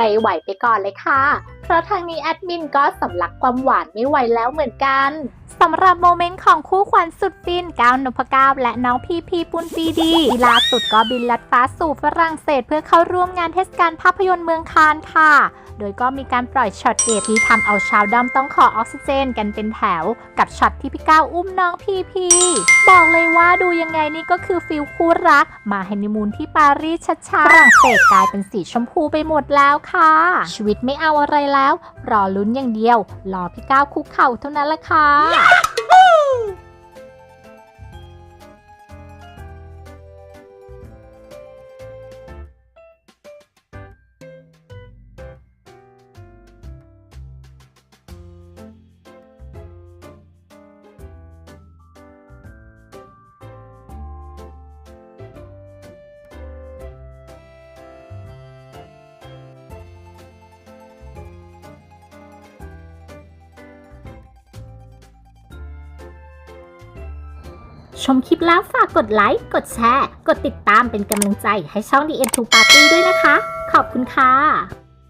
รไหวไปก่อนเลยค่ะ เพราะทางนี้แอดมินก็สำลักความหวานไม่ไหวแล้วเหมือนกันสำหรับโมเมนต์ของคู่ขวัญสุดฟินก้าวนพก้าวและน้องพีพีปุณปีดีล่าสุดก็บินลัดฟ้าสู่ฝรั่งเศส เพื่อเข้าร่วมงานเทศกาลภาพยนตร์เมืองคานค่ะ โดยก็มีการปล่อยช็อตเด็ดที่ทำเอาชาวดอมต้องขอออกซิเจน กันเป็นแถว กับช็อตที่พี่ก้าวอุ้มน้องพีพีบอกเลยว่าดูยังไง นี่ก็คือฟิลคู่รัก มาฮันนีมูนที่ปารีสชัดๆฝรั่งเศสกลายเป็นสีชมพูไปหมดแล้วค่ะ ชีวิตไม่เอาอะไรแล้ว รอลุ้นอย่างเดียว รอพี่ก้าวคุกเข่าเท่านั้นละค่ะ ชมคลิปแล้วฝากกดไลค์ กดแชร์ กดติดตามเป็นกำลังใจให้ช่อง The End to Party ด้วยนะคะ ขอบคุณค่ะ